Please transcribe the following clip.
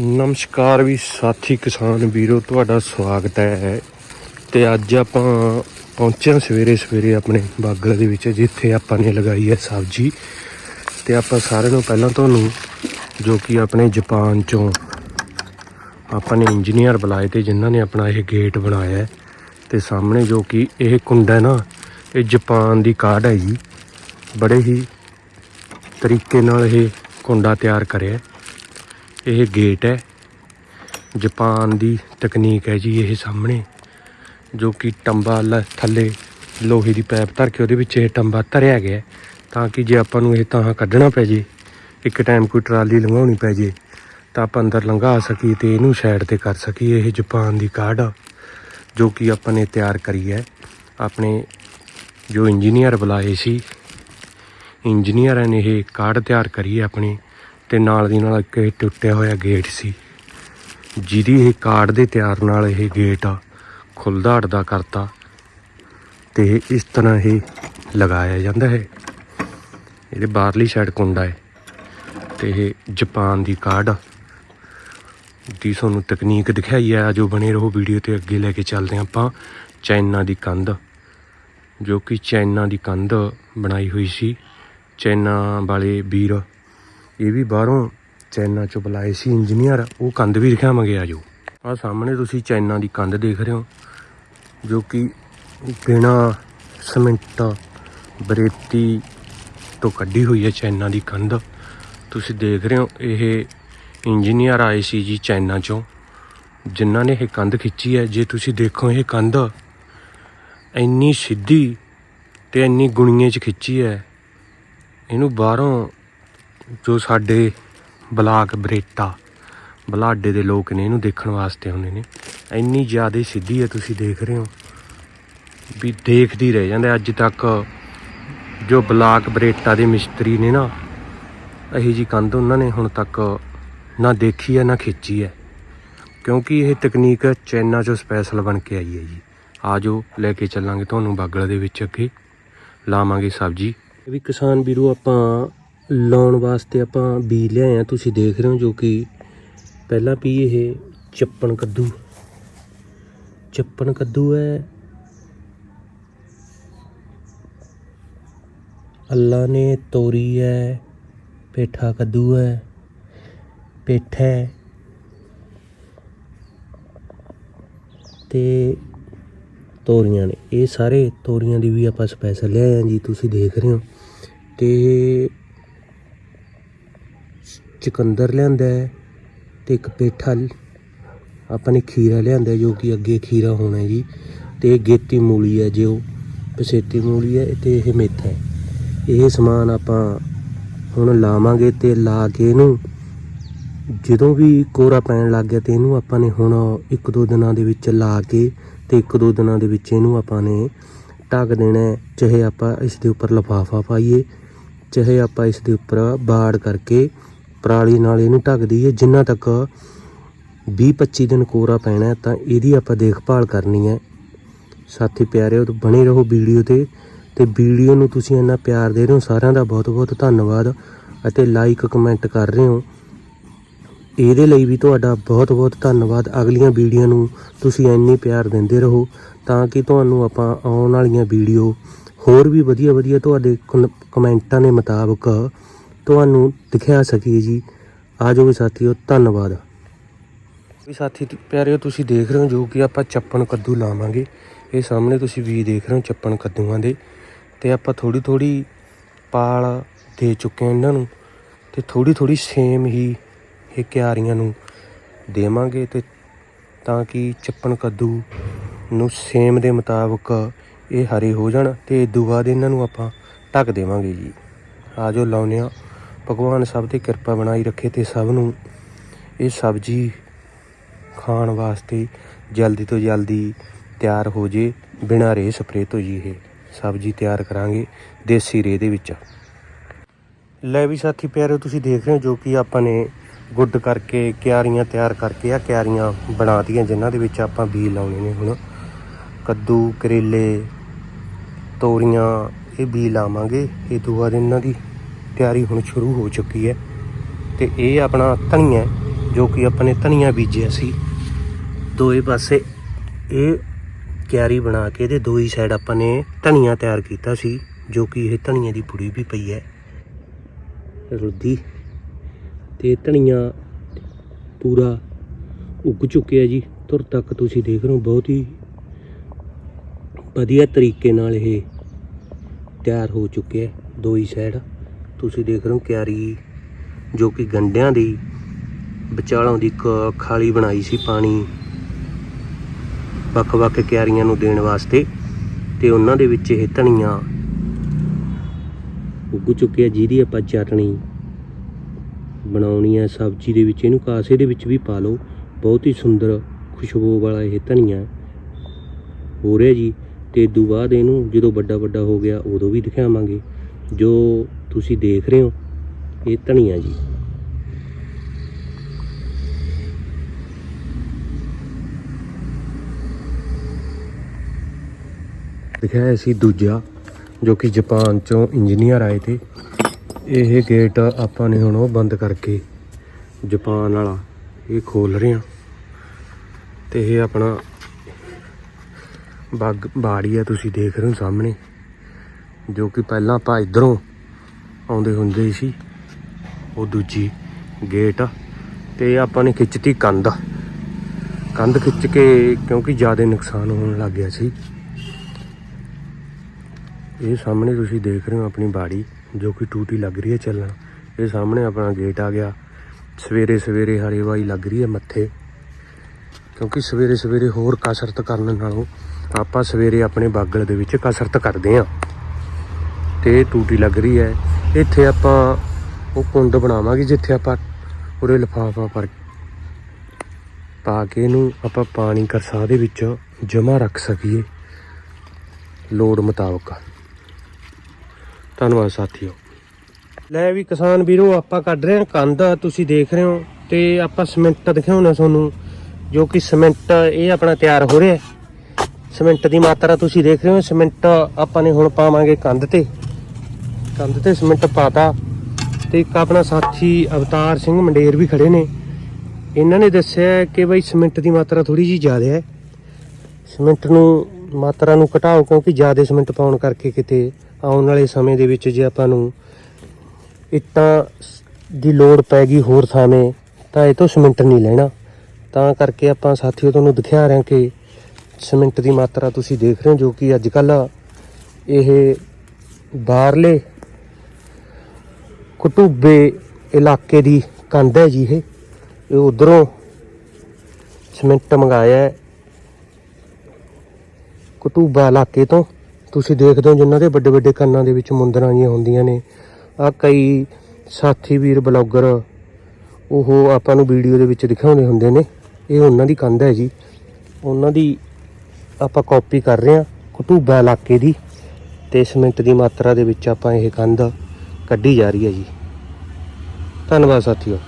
ਨਮਸਕਾਰ ਵੀ ਸਾਥੀ ਕਿਸਾਨ ਵੀਰੋ, ਤੁਹਾਡਾ ਸਵਾਗਤ ਹੈ। ਤੇ ਅੱਜ ਆਪਾਂ ਪਹੁੰਚੇ ਹਾਂ ਸਵੇਰੇ ਸਵੇਰੇ ਆਪਣੇ ਬਾਗਲ ਦੇ ਵਿੱਚ, ਜਿੱਥੇ ਆਪਾਂ ਨੇ ਲਗਾਈ ਹੈ ਸਬਜ਼ੀ। ਤੇ ਆਪਾਂ ਸਾਰਿਆਂ ਨੂੰ ਪਹਿਲਾਂ ਤੁਹਾਨੂੰ, ਜੋ ਕਿ ਆਪਣੇ ਜਾਪਾਨ ਚੋਂ ਆਪਾਂ ਨੇ ਇੰਜੀਨੀਅਰ ਬੁਲਾਏ ਤੇ ਜਿਨ੍ਹਾਂ ਨੇ ਆਪਣਾ ਇਹ ਗੇਟ ਬਣਾਇਆ ਹੈ। ਤੇ ਸਾਹਮਣੇ ਜੋ ਕਿ ਇਹ ਕੁੰਡਾ ਨਾ, ਇਹ ਜਾਪਾਨ ਦੀ ਕਾਢ ਹੈ ਜੀ। ਬੜੇ ਹੀ ਤਰੀਕੇ ਨਾਲ ਇਹ ਕੁੰਡਾ ਤਿਆਰ ਕਰਿਆ ਇਹ ਗੇਟ ਹੈ। ਜਾਪਾਨ ਦੀ ਤਕਨੀਕ ਹੈ ਜੀ ਇਹ ਸਾਹਮਣੇ, ਜੋ ਕਿ ਟੰਬਾ ਲ- ਥੱਲੇ ਲੋਹੇ ਦੀ ਪਾਈਪ ਧਰ ਕੇ ਉਹਦੇ ਵਿੱਚ ਇਹ ਟੰਬਾ ਧਰਿਆ ਗਿਆ ਤਾਂ ਕਿ ਜੇ ਆਪਾਂ ਨੂੰ ਇਹ ਤਾਂ ਕੱਢਣਾ ਪੈ ਜੇ, ਇੱਕ ਟਾਈਮ ਕੋਈ ਟਰਾਲੀ ਲੰਘਾਉਣੀ ਪੈ ਜੇ, ਤਾਂ ਆਪਾਂ ਅੰਦਰ ਲੰਘਾ ਸਕੀ ਤੇ ਇਹਨੂੰ ਸਾਈਡ ਤੇ ਕਰ ਸਕੀ ਇਹ ਜਾਪਾਨ ਦੀ ਕਾਢ ਆ, ਜੋ ਕਿ ਆਪਾਂ ਨੇ ਤਿਆਰ ਕਰੀ ਹੈ। ਆਪਣੇ ਜੋ ਇੰਜੀਨੀਅਰ ਬੁਲਾਏ ਸੀ ਇੰਜੀਨੀਅਰਾਂ ਨੇ ਇਹ ਕਾਢ ਤਿਆਰ ਕਰੀ ਹੈ ਆਪਣੀ। ਤੇ ਨਾਲ ਦੀ ਨਾਲ ਇੱਕ ਇਹ ਟੁੱਟਿਆ ਹੋਇਆ ਗੇਟ ਸੀ, ਜਿਹਦੀ ਇਹ ਕਾਰਡ ਦੇ ਤਿਆਰ ਨਾਲ ਇਹ ਗੇਟ ਖੁੱਲਦਾ ਅੜਦਾ ਕਰਤਾ ਤੇ ਇਸ ਤਰ੍ਹਾਂ ਇਹ ਲਗਾਇਆ ਜਾਂਦਾ ਹੈ। ਇਹਦੇ ਬਾਹਰਲੀ ਸਾਈਡ ਕੁੰਡਾ ਹੈ ਤੇ ਇਹ ਜਾਪਾਨ ਦੀ ਕਾਰਡ ਦੀ ਤੁਹਾਨੂੰ ਤਕਨੀਕ ਦਿਖਾਈ ਹੈ ਜੋ ਬਣੇ ਰਹੋ ਵੀਡੀਓ ਤੇ ਅੱਗੇ ਲੈ ਕੇ ਚੱਲਦੇ ਹਾਂ ਆਪਾਂ ਚਾਈਨਾ ਦੀ ਕੰਧ, ਜੋ ਕਿ ਚਾਈਨਾ ਦੀ ਕੰਧ ਬਣਾਈ ਹੋਈ ਸੀ। ਚਾਈਨਾ ਵਾਲੇ ਵੀਰ ਇਹ ਵੀ ਬਾਹਰੋਂ ਚਾਈਨਾ ਚੋਂ ਬੁਲਾਏ ਸੀ ਇੰਜੀਨੀਅਰ, ਉਹ ਕੰਧ ਵੀ ਦਿਖਾਵਾਂਗੇ ਆਜੋ ਆ ਸਾਹਮਣੇ ਤੁਸੀਂ ਚਾਈਨਾ ਦੀ ਕੰਧ ਦੇਖ ਰਹੇ ਹੋ, ਜੋ ਕਿ ਬਿਨਾ ਸਿਮੈਂਟ, ਬਰੇਤੀ ਤੋਂ ਕੱਢੀ ਹੋਈ ਹੈ ਚਾਈਨਾ ਦੀ ਕੰਧ। ਤੁਸੀਂ ਦੇਖ ਰਹੇ ਹੋ, ਇਹ ਇੰਜੀਨੀਅਰ ਆਏ ਸੀ ਜੀ ਚਾਈਨਾ ਚੋਂ, ਜਿਨ੍ਹਾਂ ਨੇ ਇਹ ਕੰਧ ਖਿੱਚੀ ਹੈ। ਜੇ ਤੁਸੀਂ ਦੇਖੋ ਇਹ ਕੰਧ, ਇੰਨੀ ਸਿੱਧੀ ਤੇ ਇੰਨੀ ਗੁਣੀਏ 'ਚ ਖਿੱਚੀ ਹੈ। ਇਹਨੂੰ ਬਾਹਰੋਂ ਜੋ ਸਾਡੇ ਬਲਾਕ ਬਰੇਟਾ, ਬਲਾਡੇ ਦੇ ਲੋਕ ਨੇ, ਇਹਨੂੰ ਦੇਖਣ ਵਾਸਤੇ ਹੁੰਦੇ ਨੇ। ਇੰਨੀ ਜ਼ਿਆਦਾ ਸਿੱਧੀ ਹੈ ਤੁਸੀਂ ਦੇਖ ਰਹੇ ਹੋ। ਵੀ ਦੇਖਦੀ ਰਹਿ ਜਾਂਦੇ ਅੱਜ ਤੱਕ ਜੋ ਬਲਾਕ ਬਰੇਟਾ ਦੇ ਮਿਸਤਰੀ ਨੇ ਨਾ, ਇਹੀ ਜੀ ਕੰਧ ਉਹਨਾਂ ਨੇ ਹੁਣ ਤੱਕ ਨਾ ਦੇਖੀ ਹੈ ਨਾ ਖਿੱਚੀ ਹੈ ਕਿਉਂਕਿ ਇਹ ਤਕਨੀਕ ਚਾਈਨਾ ਚੋਂ ਸਪੈਸ਼ਲ ਬਣ ਕੇ ਆਈ ਹੈ ਜੀ। ਆਜੋ, ਲੈ ਕੇ ਚੱਲਾਂਗੇ ਤੁਹਾਨੂੰ ਬਾਗਲ ਦੇ ਵਿੱਚ ਅੱਗੇ। ਲਾਵਾਂਗੇ ਸਬਜ਼ੀ। ਵੀ ਕਿਸਾਨ ਵੀਰੋ, ਆਪਾਂ ਲਾਉਣ ਵਾਸਤੇ ਆਪਾਂ ਬੀਜ ਲਿਆਏ ਆ। ਤੁਸੀਂ ਦੇਖ ਰਹੇ ਹੋ ਜੋ ਕਿ ਪਹਿਲਾਂ ਪੀ ਇਹ ਚੱਪਣ ਕੱਦੂ। ਚੱਪਣ ਕੱਦੂ ਹੈ। ਅੱਲਾ ਨੇ ਤੋਰੀ ਹੈ। ਪੇਠਾ ਕੱਦੂ ਹੈ। ਪੇਠਾ ਹੈ। ਤੇ ਤੋਰੀਆਂ ਨੇ। ਇਹ ਸਾਰੇ ਤੋਰੀਆਂ ਦੀ ਵੀ ਆਪਾਂ ਸਪੈਸ਼ਲ ਲਿਆਏ ਆ ਜੀ। ਤੁਸੀਂ ਦੇਖ ਰਹੇ ਹੋ। ਤੇ ਚੁਕੰਦਰ ਲਿਆਂਦਾ ਹੈ ਤੇ ਇੱਕ ਪੇਠਾ ਆਪਾਂ ਨੇ ਖੀਰਾ ਲਿਆਂਦਾ ਜੋ ਕਿ ਅੱਗੇ ਖੀਰਾ ਹੋਣਾ ਜੀ। ਤੇ ਇਹ ਗੇਤੀ ਮੂਲੀ ਹੈ, ਜੋ ਪਸੇਤੀ ਮੂਲੀ ਹੈ ਤੇ ਇਹ ਮੇਥਾ ਹੈ। ਇਹ ਸਮਾਨ ਆਪਾਂ ਹੁਣ ਲਾਵਾਂਗੇ ਤੇ ਲਾ ਕੇ ਇਹਨੂੰ ਜਦੋਂ ਵੀ ਕੋਰਾ ਪੈਣ ਲੱਗ ਗਿਆ ਤੇ ਇਹਨੂੰ ਆਪਾਂ ਨੇ ਹੁਣ ਇੱਕ ਦੋ ਦਿਨਾਂ ਦੇ ਵਿੱਚ ਲਾ ਕੇ ਤੇ ਇੱਕ ਦੋ ਦਿਨਾਂ ਦੇ ਵਿੱਚ ਇਹਨੂੰ ਆਪਾਂ ਨੇ ਢੱਕ ਦੇਣਾ ਚਾਹੇ ਆਪਾਂ ਇਸ ਦੇ ਉੱਪਰ ਲਫਾਫਾ ਪਾਈਏ, ਚਾਹੇ ਆਪਾਂ ਇਸ ਦੇ ਉੱਪਰ ਬਾੜ ਕਰਕੇ ਪਰਾਲੀ ਨਾਲ ਇਹਨੂੰ ਢੱਕਦੀ ਹੈ ਜਿੰਨਾ ਤੱਕ 20-25 ਦਿਨ ਕੋਰਾ ਪੈਣਾ ਤਾਂ ਇਹਦੀ ਆਪਾਂ ਦੇਖਭਾਲ ਕਰਨੀ ਹੈ। ਸਾਥੀ ਪਿਆਰਿਓ, ਬਣੇ ਰਹੋ ਵੀਡੀਓ ਤੇ ਤੇ ਵੀਡੀਓ ਨੂੰ ਤੁਸੀਂ ਇੰਨਾ ਪਿਆਰ ਦੇ ਰਹੇ ਹੋ, ਸਾਰਿਆਂ ਦਾ ਬਹੁਤ-ਬਹੁਤ ਧੰਨਵਾਦ ਅਤੇ ਲਾਈਕ ਕਮੈਂਟ ਕਰ ਰਹੇ ਹੋ। ਇਹਦੇ ਲਈ ਵੀ ਤੁਹਾਡਾ ਬਹੁਤ-ਬਹੁਤ ਧੰਨਵਾਦ। ਅਗਲੀਆਂ ਵੀਡੀਓ ਨੂੰ ਤੁਸੀਂ ਇੰਨੀ ਪਿਆਰ ਦਿੰਦੇ ਰਹੋ, ਤਾਂ ਕਿ ਤੁਹਾਨੂੰ ਆਪਾਂ ਆਉਣ ਵਾਲੀਆਂ ਵੀਡੀਓ ਹੋਰ ਵੀ ਵਧੀਆ-ਵਧੀਆ ਤੁਹਾਡੇ ਕਨ- ਕਮੈਂਟਾਂ ਦੇ ਮੁਤਾਬਕ ਤੁਹਾਨੂੰ ਦਿਖਾ ਸਕੀਏ ਜੀ। ਆ ਆਜੋ ਵੀ ਸਾਥੀਓ, ਧੰਨਵਾਦ। ਵੀ ਸਾਥੀ, ਤ- ਪਿਆਰਿਓ, ਤੁਸੀਂ ਦੇਖ ਰਹੇ ਹੋ ਜੋ ਕਿ ਆਪਾਂ ਚੱਪਣ ਕੱਦੂ ਲਾਵਾਂਗੇ। ਇਹ ਸਾਹਮਣੇ ਤੁਸੀਂ ਵੀ ਦੇਖ ਰਹੇ ਹੋ ਚੱਪਣ ਕੱਦੂਆਂ ਦੇ। ਤੇ ਆਪਾਂ ਥੋੜੀ ਥੋੜੀ ਪਾਲ ਦੇ ਚੁੱਕੇ ਹਾਂ ਇਹਨਾਂ ਨੂੰ। ਤੇ ਥੋੜੀ ਥੋੜੀ ਸੇਮ ਹੀ ਇਹ ਕਿਆਰੀਆਂ ਨੂੰ ਦੇਵਾਂਗੇ ਤੇ ਤਾਂ ਕਿ ਚੱਪਣ ਕੱਦੂ ਨੂੰ ਸੇਮ ਦੇ ਮੁਤਾਬਕ ਇਹ ਹਰੇ ਹੋ ਜਾਣ ਤੇ ਇਦੋਂ ਬਾਅਦ ਇਹਨਾਂ ਨੂੰ ਆਪਾਂ ਢੱਕ ਦੇਵਾਂਗੇ ਜੀ। ਆ ਆਜੋ ਲਾਉਨੇ ਆ ਭਗਵਾਨ ਸਭ ਤੇ ਕਿਰਪਾ ਬਣਾਈ ਰੱਖੇ ਤੇ ਸਭ ਨੂੰ ਇਹ ਸਬਜ਼ੀ ਖਾਣ ਵਾਸਤੇ ਜਲਦੀ ਤੋਂ ਜਲਦੀ ਤਿਆਰ ਹੋ ਜੇ, ਬਿਨਾਂ ਰੇ ਸਪਰੇ ਤੋਂ ਜੀ ਇਹ ਸਬਜ਼ੀ ਤਿਆਰ ਕਰਾਂਗੇ ਦੇਸੀ ਰੇ ਦੇ ਵਿੱਚ। ਲੈ ਵੀ ਸਾਥੀ ਪਿਆਰਿਓ, ਤੁਸੀਂ ਦੇਖ ਰਹੇ ਹੋ ਜੋ ਕਿ ਆਪਾਂ ਨੇ ਗੁੱਡ ਕਰਕੇ ਕਿਆਰੀਆਂ ਤਿਆਰ ਕਰਕੇ ਆ, ਕਿਆਰੀਆਂ ਬਣਾਤੀਆਂ ਜਿਨ੍ਹਾਂ ਦੇ ਵਿੱਚ ਆਪਾਂ ਬੀਜ ਲਾਉਣੇ ਨੇ ਹੁਣ। ਕੱਦੂ, ਕਰੇਲੇ, ਤੋਰੀਆਂ, ਇਹ ਬੀਜ ਲਾਵਾਂਗੇ। ਇਹ ਦੂਆ ਦਿਨ ਇਹਨਾਂ ਦੀ ਤਿਆਰੀ ਹੁਣ ਸ਼ੁਰੂ ਹੋ ਚੁੱਕੀ ਹੈ ਤੇ ਇਹ ਆਪਣਾ ਧਨੀਆ ਜੋ ਕਿ ਆਪਾਂ ਨੇ ਧਨੀਆ ਬੀਜਿਆ ਸੀ। ਦੋਏ ਪਾਸੇ ਇਹ ਕਿਆਰੀ ਬਣਾ ਕੇ ਇਹਦੇ ਦੋਈ ਸਾਈਡ ਆਪਾਂ ਨੇ ਧਨੀਆ ਤਿਆਰ ਕੀਤਾ ਸੀ, ਜੋ ਕਿ ਇਹ ਧਨੀਆ ਦੀ ਪੁੜੀ ਵੀ ਪਈ ਹੈ। ਰੁੱਦੀ ਤੇ ਧਨੀਆ ਪੂਰਾ ਉੱਗ ਚੁੱਕਿਆ ਜੀ। ਤੁਰ ਤੱਕ ਤੁਸੀਂ ਦੇਖ ਰਹੇ ਹੋ, ਬਹੁਤ ਹੀ ਵਧੀਆ ਤਰੀਕੇ ਨਾਲ ਇਹ ਤਿਆਰ ਹੋ ਚੁੱਕਿਆ ਹੈ ਦੋਈ ਸਾਈਡ ਤੁਸੀਂ ਦੇਖ ਰਹੇ ਹੋ ਕਿਆਰੀ, ਜੋ ਕਿ ਗੰਡਿਆਂ ਦੀ, ਵਿਚਾਲੋਂ ਦੀ ਇੱਕ ਖਾਲੀ ਬਣਾਈ ਸੀ ਪਾਣੀ। ਵੱਖ-ਵੱਖ ਕਿਆਰੀਆਂ ਨੂੰ ਦੇਣ ਵਾਸਤੇ ਤੇ ਉਹਨਾਂ ਦੇ ਵਿੱਚ ਇਹ ਧਨੀਆ ਉੱਗ ਚੁੱਕਿਆ, ਜਿਹਦੀ ਆਪਾਂ ਚਟਣੀ ਬਣਾਉਣੀ ਹੈ ਸਬਜ਼ੀ ਦੇ ਵਿੱਚ ਇਹਨੂੰ ਕਾਸੇ ਦੇ ਵਿੱਚ ਵੀ ਪਾ ਲਓ। ਬਹੁਤ ਹੀ ਸੁੰਦਰ ਖੁਸ਼ਬੂ ਵਾਲਾ ਇਹ ਧਨੀਆ ਹੋ ਰਿਹਾ ਜੀ। ਤੇ ਇਦੋਂ ਬਾਅਦ ਇਹਨੂੰ ਜਦੋਂ ਵੱਡਾ ਵੱਡਾ ਹੋ ਗਿਆ, ਉਦੋਂ ਵੀ ਦਿਖਾਵਾਂਗੇ। ਜੋ ਤੁਸੀਂ ਦੇਖ ਰਹੇ ਹੋ, ਇਹ ਧਨੀਆ ਜੀ। ਦਿਖਾਇਆ ਸੀ ਦੂਜਾ, ਜੋ ਕਿ ਜਾਪਾਨ ਚੋਂ ਇੰਜੀਨੀਅਰ ਆਏ ਤੇ ਇਹ ਗੇਟ ਆਪਾਂ ਨੇ ਹੁਣ ਉਹ ਬੰਦ ਕਰਕੇ ਜਾਪਾਨ ਵਾਲਾ ਇਹ ਖੋਲ ਰਹੇ ਹਾਂ। ਤੇ ਇਹ ਆਪਣਾ ਬਾਗ ਬਾੜੀ ਆ ਤੁਸੀਂ ਦੇਖ ਰਹੇ ਹੋ ਸਾਹਮਣੇ। ਜੋ ਕਿ ਪਹਿਲਾਂ ਆਪਾਂ ਇਧਰੋਂ ਆਉਂਦੇ ਹੁੰਦੇ ਸੀ। ਉਹ ਦੂਜੀ ਗੇਟ ਆ। ਤੇ ਆਪਾਂ ਨੇ ਖਿੱਚਤੀ ਕੰਧ। ਕੰਧ ਖਿੱਚ ਕੇ ਕਿਉਂਕਿ ਜ਼ਿਆਦਾ ਨੁਕਸਾਨ ਹੋਣ ਲੱਗ ਗਿਆ ਸੀ। ਇਹ ਸਾਹਮਣੇ ਤੁਸੀਂ ਦੇਖ ਰਹੇ ਹੋ ਆਪਣੀ ਬਾੜੀ, ਜੋ ਕਿ ਟੂਟੀ ਲੱਗ ਰਹੀ ਹੈ ਚੱਲਣ। ਇਹ ਸਾਹਮਣੇ ਆਪਣਾ ਗੇਟ ਆ ਗਿਆ। ਸਵੇਰੇ ਸਵੇਰੇ ਹਰੇ ਵਾਈ ਲੱਗ ਰਹੀ ਹੈ ਮੱਥੇ। ਕਿਉਂਕਿ ਸਵੇਰੇ ਸਵੇਰੇ ਹੋਰ ਕਸਰਤ ਕਰਨ ਨਾਲੋਂ ਆਪਾਂ ਸਵੇਰੇ ਆਪਣੇ ਬਾਗਲ ਦੇ ਵਿੱਚ ਕਸਰਤ ਕਰਦੇ ਆਂ ਤੇ ਇਹ ਟੂਟੀ ਲੱਗ ਰਹੀ ਹੈ। ਇੱਥੇ ਆਪਾਂ ਉਹ ਕੁੰਡ ਬਣਾਵਾਂਗੇ ਜਿੱਥੇ ਆਪਾਂ ਉਰੇ ਲਿਫਾਫਾ ਪਰ ਪਾ ਕੇ ਇਹਨੂੰ ਆਪਾਂ ਪਾਣੀ ਕਰਸਾ ਦੇ ਵਿੱਚ ਜਮਾ ਰੱਖ ਸਕੀਏ। ਲੋੜ ਮੁਤਾਬਕ। ਧੰਨਵਾਦ ਸਾਥੀਓ। ਲੈ ਵੀ ਕਿਸਾਨ ਵੀਰੋ, ਆਪਾਂ ਕੱਢ ਰਹੇ ਹਾਂ ਕੰਧ, ਤੁਸੀਂ ਦੇਖ ਰਹੇ ਹੋ ਤੇ ਆਪਾਂ ਸਿਮੈਂਟ ਦਿਖਾਉਣਾ ਤੁਹਾਨੂੰ, ਜੋ ਕਿ ਸਿਮੈਂਟ ਇਹ ਆਪਣਾ ਤਿਆਰ ਹੋ ਰਿਹਾ ਹੈ। ਸਿਮੈਂਟ ਦੀ ਮਾਤਰਾ ਤੁਸੀਂ ਦੇਖ ਰਹੇ ਹੋ, ਸਿਮੈਂਟ ਆਪਾਂ ਨੇ ਹੁਣ ਪਾਵਾਂਗੇ ਕੰਧ ਤੇ। ਕੰਧ ਤੇ ਸਿਮੈਂਟ ਪਾਤਾ ਤੇ ਇੱਕ ਆਪਣਾ ਸਾਥੀ ਅਵਤਾਰ ਸਿੰਘ ਮੰਡੇਰ ਵੀ ਖੜੇ ਨੇ। ਇਹਨਾਂ ਨੇ ਦੱਸਿਆ ਕਿ ਬਈ ਸਿਮੈਂਟ ਦੀ ਮਾਤਰਾ ਥੋੜੀ ਜੀ ਜ਼ਿਆਦਾ ਹੈ। ਸਿਮੈਂਟ ਨੂੰ ਮਾਤਰਾ ਨੂੰ ਘਟਾਓ ਕਿਉਂਕਿ ਜ਼ਿਆਦਾ ਸਿਮੈਂਟ ਪਾਉਣ ਕਰਕੇ ਕਿਤੇ ਆਉਣ ਵਾਲੇ ਸਮੇਂ ਦੇ ਵਿੱਚ ਜੇ ਆਪਾਂ ਨੂੰ ਇੱਟਾਂ ਦੀ ਲੋੜ ਪੈ ਗਈ ਹੋਰ ਥਾਵੇਂ, ਤਾਂ ਇਹ ਤੋਂ ਸਿਮੈਂਟ ਨਹੀਂ ਲੈਣਾ। ਤਾਂ ਕਰਕੇ ਆਪਾਂ ਸਾਥੀਓ ਤੁਹਾਨੂੰ ਦਿਖਾ ਰਹੇ ਹਾਂ ਕਿ ਸਿਮੈਂਟ ਦੀ ਮਾਤਰਾ ਤੁਸੀਂ ਦੇਖ ਰਹੇ ਹੋ ਜੋ ਕਿ ਅੱਜ ਕੱਲ ਇਹ ਬਾਹਰਲੇ ਕਟੂਬੇ ਇਲਾਕੇ ਦੀ ਕੰਧ ਹੈ ਜੀ ਇਹ। ਇਹ ਉਧਰੋਂ ਸਿਮੈਂਟ ਮੰਗਾਇਆ ਕਟੂਬਾ ਇਲਾਕੇ ਤੋਂ। ਤੁਸੀਂ ਦੇਖਦੇ ਹੋ ਜਿਨ੍ਹਾਂ ਦੇ ਵੱਡੇ ਵੱਡੇ ਕੰਨਾਂ ਦੇ ਵਿੱਚ ਮੁੰਦਰਾਂ ਜੀਆਂ ਹੁੰਦੀਆਂ ਨੇ। ਆ ਕਈ ਸਾਥੀ, ਵੀਰ, ਬਲੌਗਰ, ਉਹ ਆਪਾਂ ਨੂੰ ਵੀਡੀਓ ਦੇ ਵਿੱਚ ਦਿਖਾਉਂਦੇ ਹੁੰਦੇ ਨੇ। ਇਹ ਉਹਨਾਂ ਦੀ ਕੰਧ ਹੈ ਜੀ। ਉਹਨਾਂ ਦੀ ਆਪਾਂ ਕਾਪੀ ਕਰ ਰਹੇ ਹਾਂ ਕਟੂਬਾ ਇਲਾਕੇ ਦੀ। ਤੇ ਸਿਮੈਂਟ ਦੀ ਮਾਤਰਾ ਦੇ ਵਿੱਚ ਆਪਾਂ ਇਹ ਕੰਧ ਕੱਢੀ ਜਾ ਰਹੀ ਹੈ ਜੀ। ਧੰਨਵਾਦ ਸਾਥੀਓ।